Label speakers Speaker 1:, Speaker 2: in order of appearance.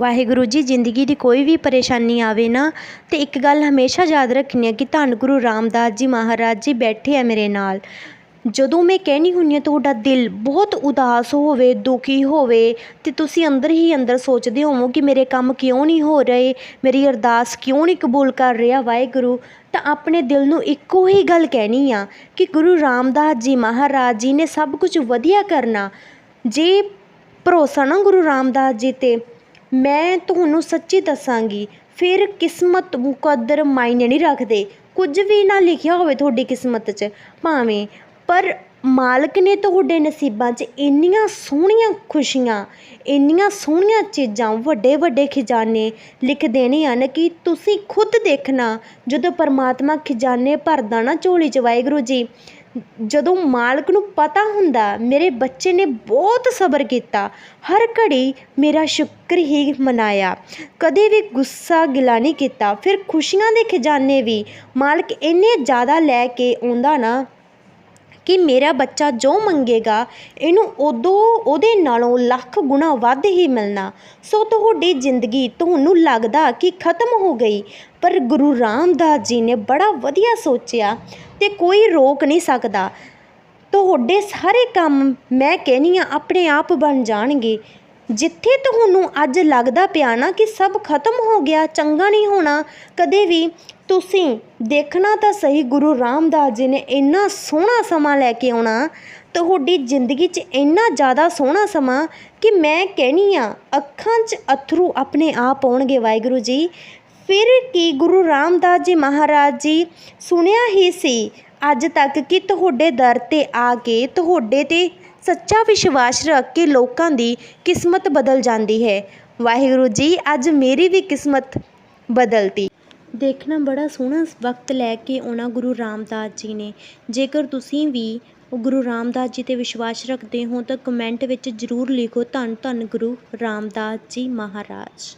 Speaker 1: ਵਾਹਿਗੁਰੂ ਜੀ, ਜ਼ਿੰਦਗੀ ਦੀ ਕੋਈ ਵੀ ਪਰੇਸ਼ਾਨੀ ਆਵੇ ਨਾ, ਤੇ ਇੱਕ ਗੱਲ ਹਮੇਸ਼ਾ ਯਾਦ ਰੱਖਣੀ ਹੈ ਕਿ ਧੰਨ ਗੁਰੂ ਰਾਮਦਾਸ ਜੀ ਮਹਾਰਾਜ ਜੀ ਬੈਠੇ ਆ ਮੇਰੇ ਨਾਲ। ਜਦੋਂ ਮੈਂ ਕਹਿਣੀ ਹੁੰਦੀ ਹਾਂ, ਤੁਹਾਡਾ ਦਿਲ ਬਹੁਤ ਉਦਾਸ ਹੋਵੇ, ਦੁਖੀ ਹੋਵੇ, ਤੇ ਤੁਸੀਂ ਅੰਦਰ ਹੀ ਅੰਦਰ ਸੋਚਦੇ ਹੋਵੋ ਕਿ ਮੇਰੇ ਕੰਮ ਕਿਉਂ ਨਹੀਂ ਹੋ ਰਹੇ, ਮੇਰੀ ਅਰਦਾਸ ਕਿਉਂ ਨਹੀਂ ਕਬੂਲ ਕਰ ਰਿਹਾ ਵਾਹਿਗੁਰੂ, ਤਾਂ ਆਪਣੇ ਦਿਲ ਨੂੰ ਇੱਕੋ ਹੀ ਗੱਲ ਕਹਿਣੀ ਆ ਕਿ ਗੁਰੂ ਰਾਮਦਾਸ ਜੀ ਮਹਾਰਾਜ ਜੀ ਨੇ ਸਭ ਕੁਝ ਵਧੀਆ ਕਰਨਾ। ਜੇ ਭਰੋਸਾ ਨਾ ਗੁਰੂ ਰਾਮਦਾਸ ਜੀ ਤੇ ਮੈਂ ਤੁਹਾਨੂੰ ਸੱਚੀ ਦੱਸਾਂਗੀ, ਫਿਰ ਕਿਸਮਤ ਮੁਕੱਦਰ ਮਾਇਨੇ ਨਹੀਂ ਰੱਖਦੇ। ਕੁਝ ਵੀ ਨਾ ਲਿਖਿਆ ਹੋਵੇ ਤੁਹਾਡੀ ਕਿਸਮਤ 'ਚ, ਭਾਵੇਂ। ਪਰ ਮਾਲਕ ਨੇ ਤੁਹਾਡੇ ਨਸੀਬਾਂ 'ਚ ਇੰਨੀਆਂ ਸੋਹਣੀਆਂ ਖੁਸ਼ੀਆਂ, ਇੰਨੀਆਂ ਸੋਹਣੀਆਂ ਚੀਜ਼ਾਂ ਵੱਡੇ ਵੱਡੇ ਖਜ਼ਾਨੇ ਲਿਖ ਦੇਣੇ ਹਨ ਕਿ ਤੁਸੀਂ ਖੁਦ ਦੇਖਣਾ, ਜਦੋਂ ਪਰਮਾਤਮਾ ਖਜ਼ਾਨੇ ਭਰਦਾ ਨਾ ਝੋਲੀ 'ਚ, ਵਾਹਿਗੁਰੂ ਜੀ। ਜਦੋਂ ਮਾਲਕ ਨੂੰ ਪਤਾ ਹੁੰਦਾ, ਮੇਰੇ ਬੱਚੇ ਨੇ ਬਹੁਤ ਸਬਰ ਕੀਤਾ। ਹਰ ਘੜੀ ਮੇਰਾ ਸ਼ੁਕਰ ਹੀ ਮਨਾਇਆ। ਕਦੇ ਵੀ ਗੁੱਸਾ ਗਿਲਾ ਨਹੀਂ ਕੀਤਾ। ਫਿਰ ਖੁਸ਼ੀਆਂ ਦੇ ਖਜ਼ਾਨੇ ਵੀ। ਮਾਲਕ ਇੰਨੇ ਜ਼ਿਆਦਾ ਲੈ ਕੇ ਆਉਂਦਾ ਨਾ ਕਿ ਮੇਰਾ ਬੱਚਾ ਜੋ ਮੰਗੇਗਾ, ਇਹਨੂੰ ਉਦੋਂ ਉਹਦੇ ਨਾਲੋਂ ਲੱਖ ਗੁਣਾ ਵੱਧ ਹੀ ਮਿਲਣਾ। ਸੋ ਤੁਹਾਡੀ ਜ਼ਿੰਦਗੀ ਤੁਹਾਨੂੰ ਲੱਗਦਾ ਕਿ ਖਤਮ ਹੋ ਗਈ, ਪਰ ਗੁਰੂ ਰਾਮਦਾਸ ਜੀ ਨੇ ਬੜਾ ਵਧੀਆ ਸੋਚਿਆ ਤੇ ਕੋਈ ਰੋਕ ਨਹੀਂ ਸਕਦਾ। ਤੁਹਾਡੇ ਸਾਰੇ ਕੰਮ ਮੈਂ ਕਹਿੰਦੀ ਹਾਂ ਆਪਣੇ ਆਪ ਬਣ ਜਾਣਗੇ। ਜਿੱਥੇ ਤੁਹਾਨੂੰ ਅੱਜ ਲੱਗਦਾ ਪਿਆ ਨਾ ਕਿ ਸਭ ਖਤਮ ਹੋ ਗਿਆ, ਚੰਗਾ ਨਹੀਂ ਹੋਣਾ, ਕਦੇ ਵੀ, ਤੁਸੀਂ ਦੇਖਣਾ ਤਾਂ ਸਹੀ ਗੁਰੂ ਰਾਮਦਾਸ ਜੀ ਨੇ ਇੰਨਾ ਸੋਹਣਾ ਸਮਾਂ ਲੈ ਕੇ ਆਉਣਾ, ਤੁਹਾਡੀ ਜ਼ਿੰਦਗੀ 'ਚ ਇੰਨਾ ਜ਼ਿਆਦਾ ਸੋਹਣਾ ਸਮਾਂ ਕਿ ਮੈਂ ਕਹਿਣੀ ਆ, ਅੱਖਾਂ 'ਚ ਅਥਰੂ ਆਪਣੇ ਆਪ ਆਉਣਗੇ ਵਾਹਿਗੁਰੂ ਜੀ। ਫਿਰ ਕੀ ਗੁਰੂ ਰਾਮਦਾਸ ਜੀ ਮਹਾਰਾਜ ਜੀ ਸੁਣਿਆ ਹੀ ਸੀ ਅੱਜ ਤੱਕ ਕਿ ਤੁਹਾਡੇ ਦਰ ਤੇ ਆ ਕੇ ਤੁਹਾਡੇ ਤੇ ਸੱਚਾ ਵਿਸ਼ਵਾਸ ਰੱਖ ਕੇ ਲੋਕਾਂ ਦੀ ਕਿਸਮਤ ਬਦਲ ਜਾਂਦੀ ਹੈ। ਵਾਹਿਗੁਰੂ ਜੀ, ਅੱਜ ਮੇਰੀ ਵੀ ਕਿਸਮਤ ਬਦਲਤੀ। ਦੇਖਣਾ ਬੜਾ ਸੋਹਣਾ ਵਕਤ ਲੈ ਕੇ ਆਉਣਾ ਗੁਰੂ ਰਾਮਦਾਸ ਜੀ ਨੇ। ਜੇਕਰ ਤੁਸੀਂ ਵੀ ਗੁਰੂ ਰਾਮਦਾਸ ਜੀ ਤੇ ਵਿਸ਼ਵਾਸ ਰੱਖਦੇ ਹੋ ਤਾਂ ਕਮੈਂਟ ਵਿੱਚ ਜ਼ਰੂਰ ਲਿਖੋ। ਧੰਨ ਧੰਨ ਗੁਰੂ ਰਾਮਦਾਸ ਜੀ ਮਹਾਰਾਜ।